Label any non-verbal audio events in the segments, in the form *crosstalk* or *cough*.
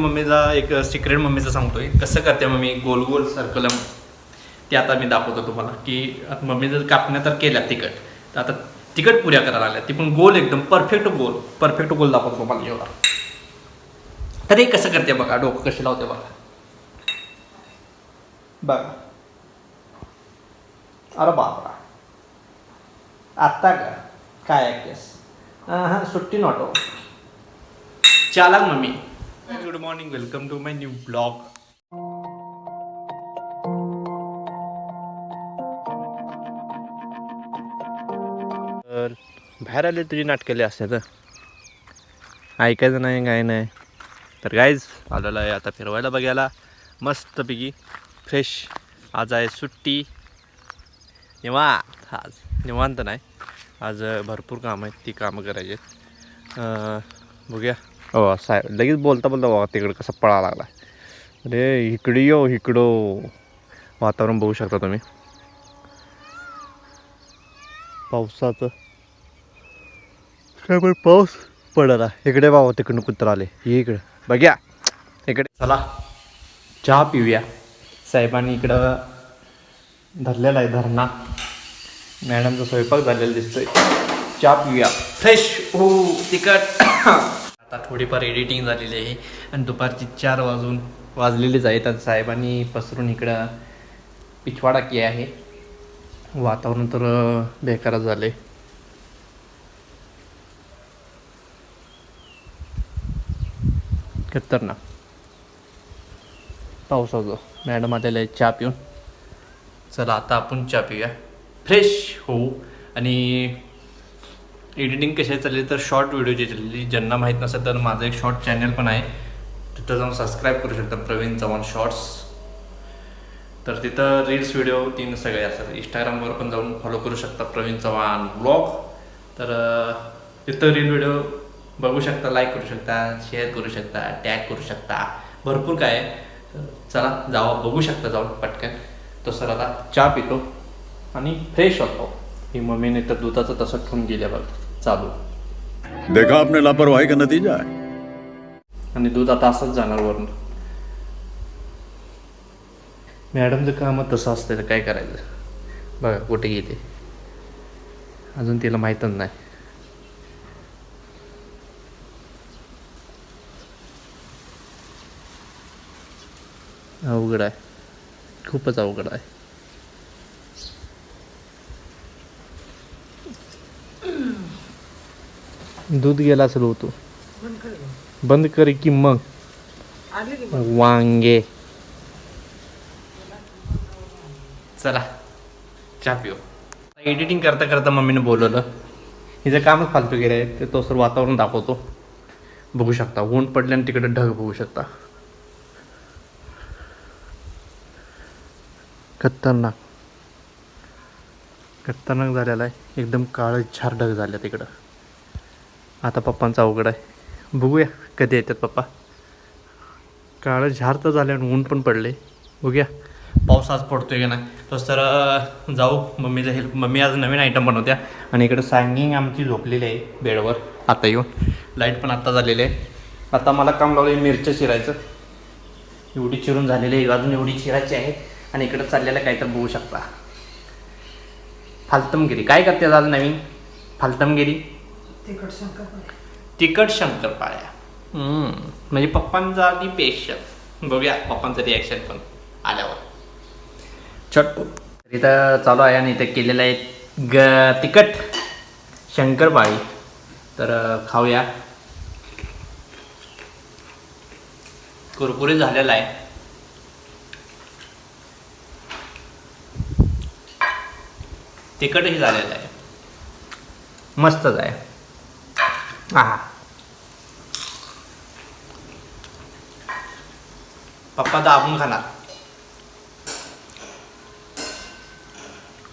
मम्मीचा एक सिक्रेट मम्मीचं सांगतोय. कसं करते मम्मी? गोल गोल सर्कल ते आता मी दाखवतो तुम्हाला की मम्मी जर कापण्या तर केल्या तिखट. तर आता तिखट पुऱ्या करायला लागल्या ती पण गोल एकदम परफेक्ट गोल. परफेक्ट गोल दाखवतो तुम्हाला. एवढा तर हे कसं करते बघा? डोकं कशी लावते बघा. बघा. अरे बापरा. आत्ता का काय केस? हां सुट्टी नॉटो. चालाक mummy. Good morning welcome to my new blog तर बाहेर आले तुझी नाटकेले असते तर. ऐकायचं नाही काय नाही. तर गायज आलेलं आहे आता फिरवायला बघायला. मस्तपैकी फ्रेश आज आहे सुट्टी. निवांत आज. निवांत नाही. आज भरपूर कामं आहेत ती कामं करायची आहेत. बघूया. हो साहेब लगेच बोलता बोलता बाबा तिकडं कसा पळा लागला अरे इकडे यो इकडं वातावरण बघू शकता तुम्ही. पावसाचं. काय पण पाऊस पडला. इकडे बाबा तिकडनं कुत्र आले. ये इकडे. बघ्या. इकडे. चला. चहा पिऊया. साहेबांनी इकडं धरलेला आहे धरणा. मॅडमचा स्वयंपाक झालेला दिसतोय. चहा पिऊया. फ्रेश. हो तिकट आता थोडीफार एडिटिंग झालेली आहे. आणि दुपारची चार वाजून वाजलेलीच आहेत. आणि साहेबांनी पसरून इकडं पिछवाडा के आहे. वातावरण तर अं, बेकारच झाले खतरनाक. पावसाचं मॅडम आलेलं आहे चहा पिऊन. चला आता आपण चहा पिऊया. फ्रेश होऊ. आणि एडिटिंग कशी चालली? तर शॉर्ट व्हिडिओची चालली ज्यांना माहीत नसेल तर माझं एक शॉर्ट चॅनल पण आहे. तिथं जाऊन सबस्क्राईब करू शकता प्रवीण चव्हाण शॉर्ट्स तर तिथं रील्स व्हिडिओ तीन सगळे असतात. इंस्टाग्रामवर पण जाऊन फॉलो करू शकता प्रवीण चव्हाण ब्लॉग तर तिथं रील व्हिडिओ बघू शकता लाईक करू शकता शेअर करू शकता टॅग करू शकता. भरपूर काय आहे. चला जावा बघू शकता जाऊन पटकन. तो सर आता चहा पितो आणि फ्रेश होतो. ही मम्मीने तर दुधाचं तसं ठेवून गेल्या बघ चालू. देखा आपने लापरवाही का नतीजा है? आणि दूध आता असंच जाणार वरून. मॅडमचं काम तसं असतं तर काय करायचं? बघा कुठे गेले? अजून तिला माहीतच नाही. अवघड आहे. खूपच अवघड आहे. दूध गेला असेल होतो. बंद कर की मग. वांगे. चला चहा पिऊ. एडिटिंग करता करता मम्मीने बोलवलं. हिचं कामच फालतू गेलं आहे. ते तो सर वातावरण दाखवतो. बघू शकता ऊन पडल्याने तिकडे ढग बघू शकता. खतरनाक. खतरनाक झालेला आहे. एकदम काळं छार ढग झाल्या तिकडं. आता पप्पांचा अवघड आहे. बघूया कधी येतात पप्पा. काळं झार तर झालं आणि ऊन पण पडले. बघूया. पाऊस आज पडतोय का नाही? तस तर जाऊ. मम्मीचं हेल्प मम्मी आज नवीन आयटम बनवत्या. आणि इकडं सँगिंग आमची झोपलेली आहे बेडवर. आता येऊन लाइट पण आत्ता झालेली आहे. आता मला काम लावलं मिरच्या चिरायचं. एवढी चिरून झालेली आहे. अजून एवढी चिरायची आहे. आणि इकडं चाललेलं काय तर बघू शकता. फालतमगिरी. काय करते आज नवीन? फालतमगिरी? तिखट शंकर तिखट शंकरपाळ्या हम्म, म्हणजे पप्पांचा आधी पेशल बघूया पप्पांचं रिॲक्शन पण आल्यावर. चट इथं चालू आहे आणि इथं केलेलं आहे ग तिखट शंकरपाळी. तर अं, खाऊया. कुरकुरीत झालेला आहे. तिखटही झालेलं आहे. मस्तच आहे. हा पप्पा दाबून खाणार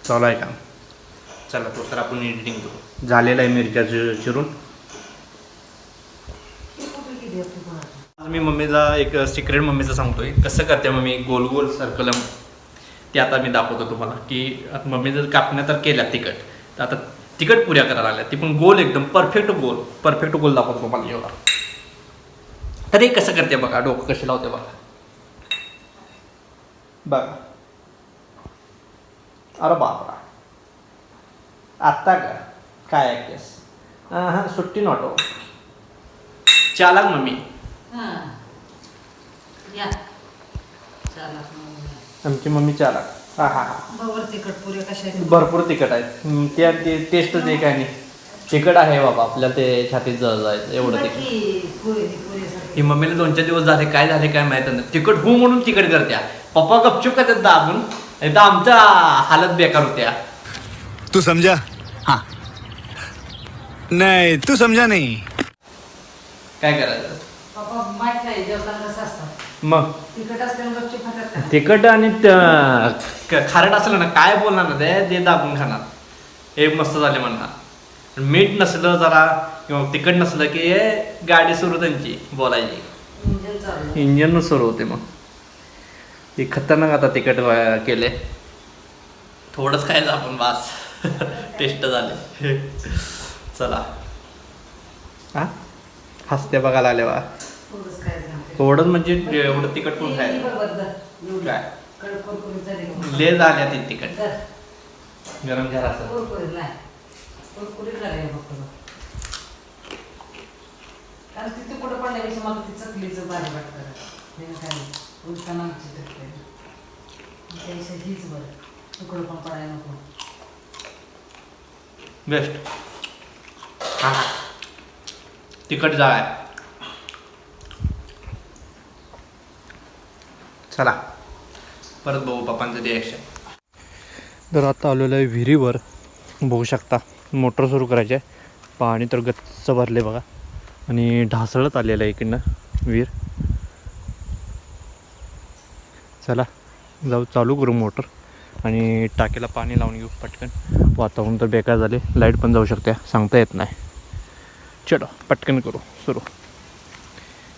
चालू आहे का चला तो सर आपण एडिटिंग करू झालेलं आहे मिरच्या चि- चिरून. आज मी मम्मीला एक सिक्रेट मम्मीचं सांगतोय. कसं करते मम्मी? गोल गोल सर्कल ते आता मी दाखवतो तुम्हाला की मम्मी जर कापण्या तर केल्या तिखट. तर आता तिखट पुऱ्या करायला लागल्या. ती पण गोल एकदम परफेक्ट गोल. परफेक्ट गोल दाखवतो तुम्हाला एवढा तर हे कसं करते बघा डोकं कसे लावते बघा. बघा. अरे बापरा. आत्ता का? काय केस हां सुट्टी नव्हतो चालाक मम्मी. हां. आमची मम्मी चालाक हा हा बरोबर तिखट पुऱ्या कशा आहेत? भरपूर तिखट आहेत. हम्म, त्या ते टेस्टच एक आहे नाही. तिखट आहे बाबा आपल्याला ते छातीत जळ जायचं एवढं तिखट. ही मम्मीला दोन चार दिवस झाले काय झाले काय माहीत नाही. तिखट हो म्हणून तिखट करत्या. पप्पा गपचूप करतात दाबून. नाही तर आमच्या हालत बेकार होत्या. तू समझा हाँ. नहीं तू समझा नहीं. काय करायचं? पप्पा माहीत नाही जेवताना कसं असतं? मग? तिखट असल्यामुळे गपचूप खातात का? तिखट आणि खारट असलं ना काय बोलणार ना ते? ते दाबून खाणार. हे मस्त झाले म्हणणार मीठ नसलं जरा किंवा तिखट नसलं की हे गाडी सुरू त्यांची बोलायची. इंजन चालू इंजिन सुरू होते मग. हे खतरनाक आता तिकट केले. थोडंच खायचं आपण बास. टेस्ट झाले. चला. हा हसते बघायला आले बा. थोडंच म्हणजे एवढं तिकट कोण ती खायचं. काय? ले झाल्या ते तिकट. गरम झाला. कारण ती तुकडं पडल्यापेक्षा मला ती चकलीचं वाटतं. उलटा. त्यापेक्षा हीच बरं. तुकडं पण पडायला नको. बेस्ट हा. जाळ आहे चला. परत बघू पप्पांचं रिॲक्शन तर आता आलेलं आहे विहिरीवर. बघू शकता मोटर सुरू करायची आहे. पाणी तर गच्च भरले बघा. आणि ढासळत आलेलं आहे इकडनं विहीर. चला जाऊ चालू करू मोटर. आणि टाकीला पाणी लावून घेऊ पटकन. वातावरण तर बेकार झाले. लाइट पण जाऊ शकते. सांगता येत नाही. चलो पटकन करू. सुरू.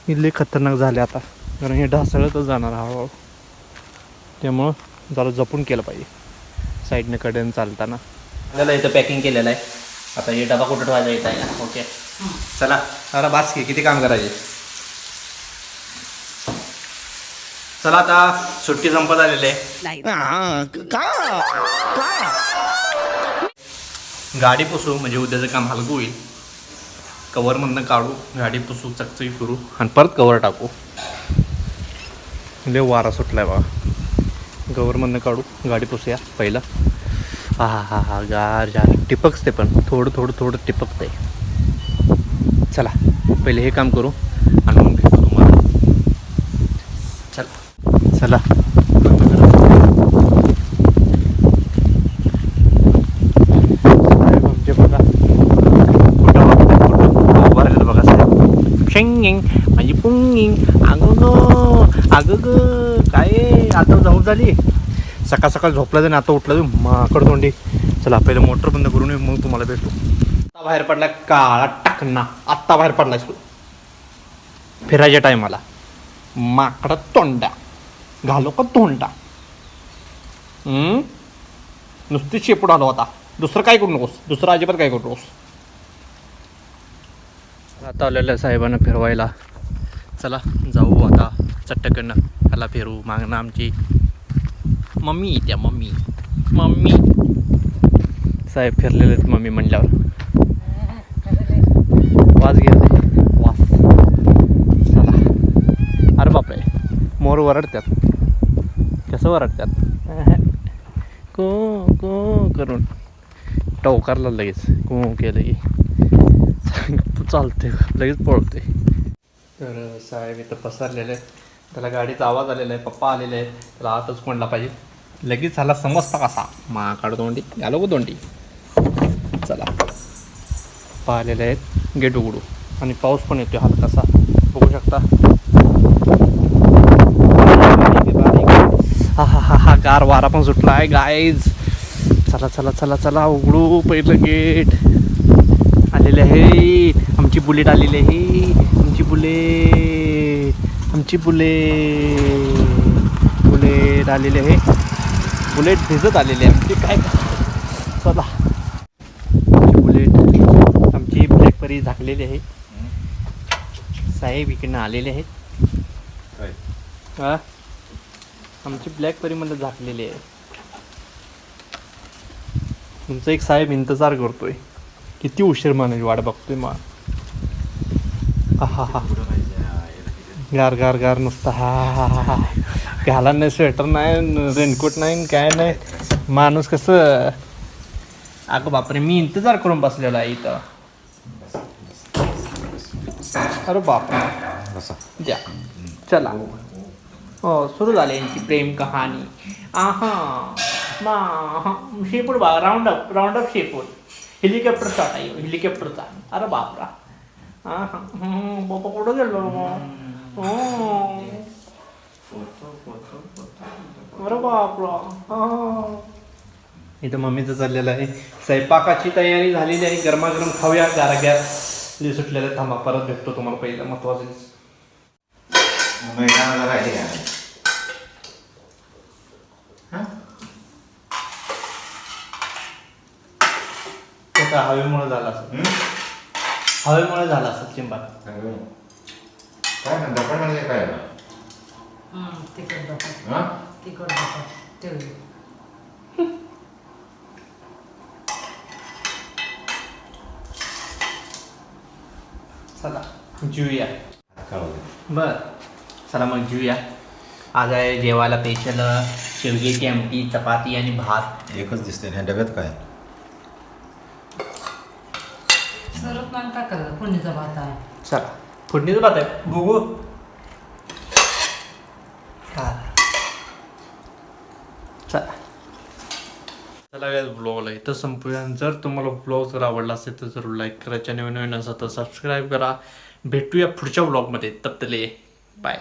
इथले खतरनाक झाले आता. कारण हे ढासळतच जाणार हळूहळू. त्यामुळं जरा जपून केलं पाहिजे. साईडने कडेन चालताना. आपल्याला इथं पॅकिंग केलेलं आहे. आता हे डबा कुठं ठेवायचा येत आहे? ओके. चला जरा बास की किती काम करायचे? चला आता सुट्टी संपत आलेली आहे. हाँ, कहाँ गाडी पुसू म्हणजे उद्याचं काम हलकं होईल. कवरमधनं काढू गाडी पुसू चकचकी करू. आणि परत कवर टाकू. लय वारा सुटलाय बघा. कवरमधनं काढू. गाडी पुसूया पहिलं. हा हा हा हा गार जार टिपकते पण. थोडं थोडं थोडं टिपकते. चला पहिले हे काम करू आणि मग भेटू तुम्हाला. चला. चला बघा. बघा शेंगिंग माझी पुंगिंग अगं अगं ग. काय आता जाऊ झाली. सकाळ सकाळ झोपला जाईल आता उठला जाऊ माकड तोंडी. चला पहिलं मोटर बंद करून येऊ, मग तुम्हाला भेटू. आता बाहेर पडला काळा टाकणा आत्ता बाहेर पडला तू. फिरायच्या टायमाला. माकडा तोंडा घालो का तोंडा हम्म? नुसती शेपूट आलो आता. दुसरं काय करू नकोस? दुसरं अजिबात काय करू नकोस? आता आलेल्या साहेबांना फिरवायला. चला जाऊ आता चट्टकडनं त्याला फिरू. मागणं आमची मम्मी त्या मम्मी. मम्मी. साहेब फिरलेले आहेत मम्मी म्हणल्यावर. वास घेत वास. चला. अरे बापरे. मोर वरडतात कसं वरडतात *laughs* को को करून. टवकारला लगेच. को केलं की चालते लगेच पळते तर साहेब इथं पसरलेलं आहे त्याला गाडीचा आवाज आलेला आहे पप्पा आलेले आहेत त्याला आतच कोणला पाहिजे. लगेच झाला समजता कसा? माकाड तोंडी घालो गो तोंडी. चला. पप्पा आलेले आहेत गेट उघडू. आणि पाऊस पण येतो हलकासा बघू शकता. हा हा हा हा गार वारा पण सुटला आहे गाईज चला चला चला चला उघडू पहिलं गेट. आलेले आहे. आमची बुलेट आलेली आहे. आमची बुलेट. आमची बुलेट बुलेट आलेली आहे. बुलेट भिजत आलेली आहे. आमची काय चला. आमची बुलेट आमची ब्लॅकबरी झाकलेली आहे. साहेब इकडनं आलेले आहेत. हा? आमची ब्लॅकबेरीमध्ये झाकलेली आहे. तुमचा एक साहेब इंतजार करतोय. किती उशीर मानाची वाट बघतोय मा. हा हा हा गार गार गार नुसतं हा हा हा हा घाला नाही स्वेटर नाही रेनकोट नाही काय नाही. माणूस कसं अगं बापरे मी इंतजार करून बसलेलो आहे इथं. अरे बापरे. द्या चला. हो सुरू झाली यांची प्रेम कहाणी. आहा. मा शेपूट बघा राऊंड अप राऊंड अप शेपूट. हेलिकॉप्टर शॉट आहे हेलिकॉप्टरचा अरे बापरा. हा हा कुठं गेलो? हो. अरे बापरा हा. इथं मम्मीचं चाललेलं आहे. स्वयंपाकाची तयारी झालेली आहे. गरमागरम खाऊया. गारा गॅस सुटलेलं आहे. थांबा परत भेटतो तुम्हाला पहिलं महत्वाचं. हवेमुळे झाला असेल. हवेमुळे झाला असेल चिंबात काय म्हणता? पण म्हणजे काय? तिखट बटाट हा? तिखट बटाट ठेवले चला जीवया कळवलं बर. चला मग जीवया आज आहे जेवायला स्पेशल शेवग्याची आमटी चपाती आणि भात. एकच दिसते ह्या डब्यात काय? सरत नाही टाकायचं फोडणीचा भात आहे. चला. फोडणीचं भात आहे. बघू. हा. चला. चला ब्लॉगला इथं संपूया. जर तुम्हाला ब्लॉग जर आवडला असेल तर जरूर लाईक करा. चॅनल नवीन असेल तर सबस्क्राईब करा. भेटूया पुढच्या ब्लॉगमध्ये तपतले बाय